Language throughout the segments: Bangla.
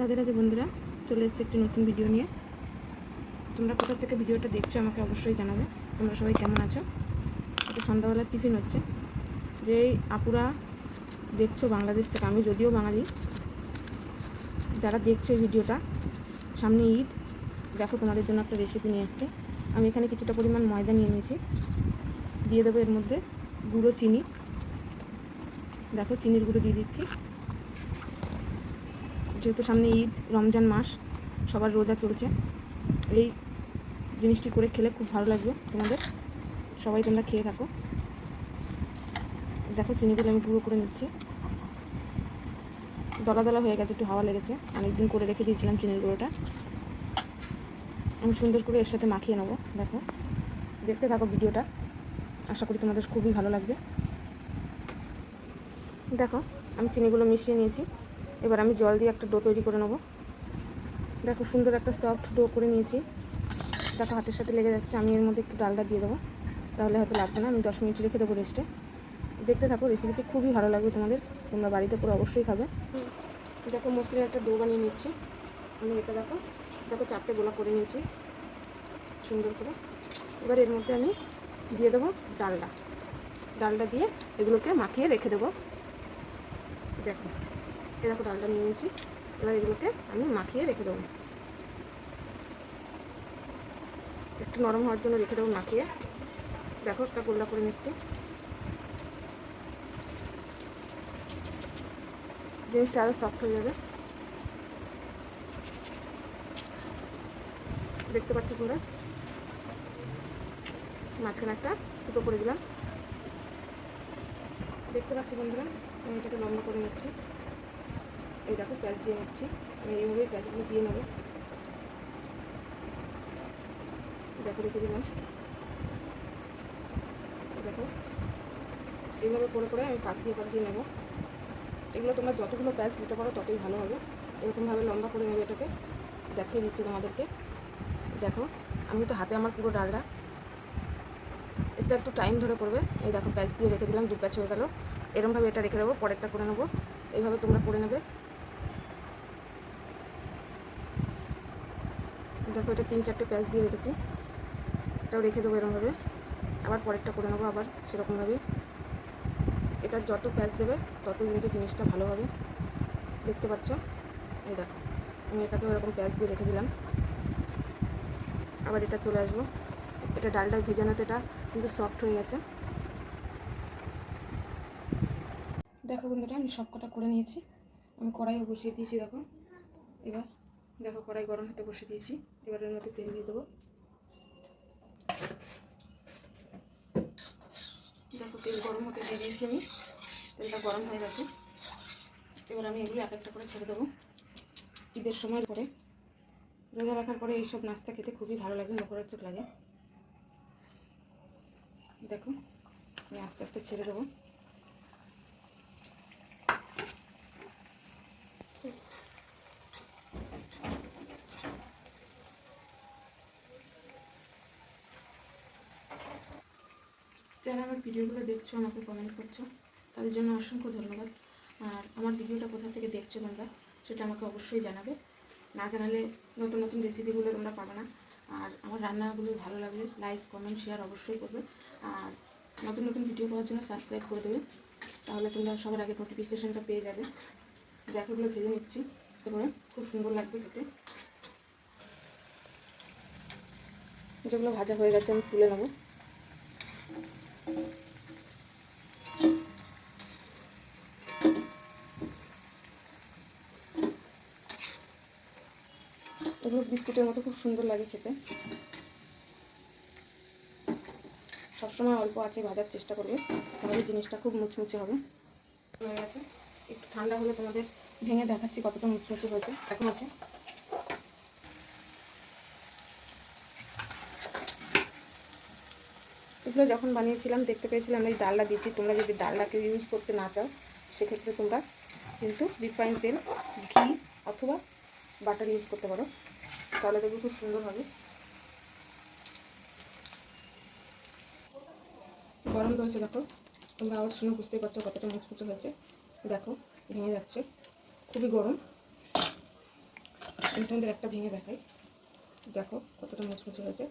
রাধে রাধে বন্ধুরা, চলে এসেছে একটি নতুন ভিডিও নিয়ে। তোমরা কোথা থেকে ভিডিওটা দেখছ আমাকে অবশ্যই জানাবে। তোমরা সবাই কেমন আছো? এটা সন্ধ্যাবেলার টিফিন হচ্ছে। যে আপুরা দেখছ বাংলাদেশ থেকে, আমি যদিও বাঙালি, যারা দেখছ এই ভিডিওটা, সামনে ঈদ, দেখো তোমাদের জন্য একটা রেসিপি নিয়ে এসেছি। আমি এখানে কিছুটা পরিমাণ ময়দা নিয়ে নিয়েছি। দিয়ে দেবো এর মধ্যে গুঁড়ো চিনি। দেখো চিনির গুঁড়ো দিয়ে দিচ্ছি। যেহেতু সামনে ঈদ, রমজান মাস, সবার রোজা চলছে। এই জিনিসটি করে খেলে খুব ভালো লাগবে তোমাদের। সবাই তোমরা খেয়ে থাকো। দেখো চিনিগুলো আমি গুঁড়ো করে নিচ্ছি। দলা দলা হয়ে গেছে, একটু হাওয়া লেগেছে। অনেকদিন করে রেখে দিয়েছিলাম চিনির গুঁড়োটা। আমি সুন্দর করে এর সাথে মাখিয়ে নেব, দেখো। দেখতে থাকো ভিডিওটা। আশা করি তোমাদের খুবই ভালো লাগবে। দেখো, আমি চিনিগুলো মিশিয়ে নিয়েছি। এবার আমি জল দিয়ে একটা ডো তৈরি করে নেব। দেখো সুন্দর একটা সফট ডো করে নিয়েছি। দেখো হাতের সাথে লেগে যাচ্ছে, আমি এর মধ্যে একটু ডালটা দিয়ে দেবো। তাহলে হয়তো লাগবে না, আমি দশ মিনিট রেখে দেবো রেস্টে দেখতে থাকো রেসিপিটি খুবই ভালো লাগবে তোমাদের। তোমরা বাড়িতে পুরো অবশ্যই খাবে। দেখো মসলির একটা ডো বানিয়ে নিচ্ছি। আমি এটা দেখো দেখো চারটে গোলা করে নিয়েছি। সুন্দর করে। এবার এর মধ্যে আমি দিয়ে দেবো ডালটা ডালটা দিয়ে এগুলোকে মাখিয়ে রেখে দেবো। দেখো। এ দেখো ডালটা নিয়ে নিয়েছি। এবার এগুলোকে আমি মাখিয়ে রেখে দেবো। একটু নরম হওয়ার জন্য রেখে দেবো মাখিয়ে। দেখো একটা গোল্লা করে নিচ্ছি। জিনিসটা আরও সফট হয়ে যাবে। দেখতে পাচ্ছ তোমরা? মাঝখানে একটা ফুটো করে দিলাম। দেখতে পাচ্ছি বন্ধুরা? আমি এটাকে লম্বা করে নিচ্ছি। এই দেখো প্যাঁচ দিয়ে নিচ্ছি। আমি এইভাবে প্যাঁচগুলো দিয়ে নেব। দেখো, রেখে দিলাম। দেখো, এইভাবে করে করে আমি পাক দিয়ে পাক দিয়ে নেব। এগুলো তোমরা যতগুলো প্যাঁচ দিতে পারো ততই ভালো হবে। এরকমভাবে লম্বা করে নেবে এটাকে। দেখিয়ে দিচ্ছি তোমাদেরকে। দেখো, আমি তো হাতে আমার পুরো ডালটা এটা একটু টাইম ধরে করবে। এই দেখো, প্যাচ দিয়ে রেখে দিলাম, দু প্যাচ হয়ে গেল। এরমভাবে এটা রেখে দেবো, পরেরটা করে নেব। এইভাবে তোমরা করে নেবে। দেখো এটা তিন চারটে প্যাচ দিয়ে রেখেছি। এটাও রেখে দেবো এরমভাবে। আবার পরেরটা করে নেব আবার সেরকমভাবে। এটা যত প্যাচ দেবে, তত কিন্তু জিনিসটা ভালো হবে। দেখতে পাচ্ছ? এই দেখো, আমি এটাকেও এরকম প্যাচ দিয়ে রেখে দিলাম। আবার এটা চলে আসব। এটা ডালটা ভেজানোতে এটা কিন্তু সফট হয়ে গেছে। দেখো বন্ধুরা, আমি সব কটা করে নিয়েছি। আমি কড়াইও বসিয়ে দিয়েছি, দেখো। এবার দেখো কড়াই গরম হতে বসিয়ে দিয়েছি। এবার মধ্যে তেল দিয়ে দেবো। দেখো তেল গরম হতে দিয়ে দিয়েছি আমি। তেলটা গরম হয়ে গেছে। এবার আমি এগুলো এক একটা করে ছেড়ে দেবো। ঈদের সময় পরে। রোজা রাখার পরে এইসব নাস্তা খেতে খুবই ভালো লাগে মুখরোচক লাগে। দেখো, আমি আস্তে আস্তে ছেড়ে দেবো। যারা আমার ভিডিওগুলো দেখছ, আমাকে কমেন্ট করছ, তাদের জন্য অসংখ্য ধন্যবাদ। আর আমার ভিডিওটা কোথা থেকে দেখছ তোমরা, সেটা আমাকে অবশ্যই জানাবে। না জানালে নতুন নতুন রেসিপিগুলো তোমরা পাবে না। আর আমার রান্নাগুলো ভালো লাগলে লাইক কমেন্ট শেয়ার অবশ্যই করবে। আর নতুন নতুন ভিডিও পাওয়ার জন্য সাবস্ক্রাইব করে দেবে। তাহলে তোমরা সবার আগে নোটিফিকেশানটা পেয়ে যাবে। দেখোগুলো ভেজে নিচ্ছি। তারপরে খুব সুন্দর লাগবে খেতে। যেগুলো ভাজা হয়ে গেছে, আমি তুলে নেব। এগুলো বিস্কুটের মতো খুব সুন্দর লাগে খেতে। সবসময় অল্প আছে ভাজার চেষ্টা করবে। তাহলে জিনিসটা খুব মুচমুচে হবে। হয়ে গেছে। একটু ঠান্ডা হলে তোমাদের ভেঙে দেখাচ্ছি কতটা মুচমুচে হয়েছে। এখন আছে। এগুলো যখন বানিয়েছিলাম, দেখতে পেয়েছিলাম এই ডালটা দিচ্ছি তোমরা যদি ডালটাকে ইউজ করতে না চাও, সেক্ষেত্রে তোমরা কিন্তু রিফাইন তেল, ঘি অথবা বাটার ইউজ করতে পারো। তাহলে দেখবে খুব সুন্দর হবে। গরম রয়েছে দেখো। তোমরা আওয়াজ শুনে বুঝতেই পারছ কতটা মুচমুচে হয়েছে। দেখো, ভেঙে যাচ্ছে। খুবই গরম। আমি তোমাদের একটা ভেঙে দেখাই। দেখো কতটা মুচমুচে হয়েছে।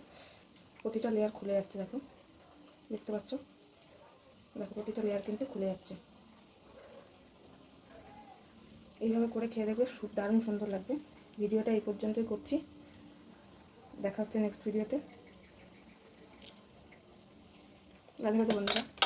প্রতিটা লেয়ার খুলে যাচ্ছে, দেখো। দেখতে পাচ্ছ? দেখো প্রতিটা লেয়ার কিন্তু খুলে যাচ্ছে। এইভাবে করে খেয়ে দেখবে খুব দারুণ সুন্দর লাগবে। ভিডিওটা এই পর্যন্তই করছি। দেখা হচ্ছে নেক্সট ভিডিওতে রাধে রাধে বন্ধুরা।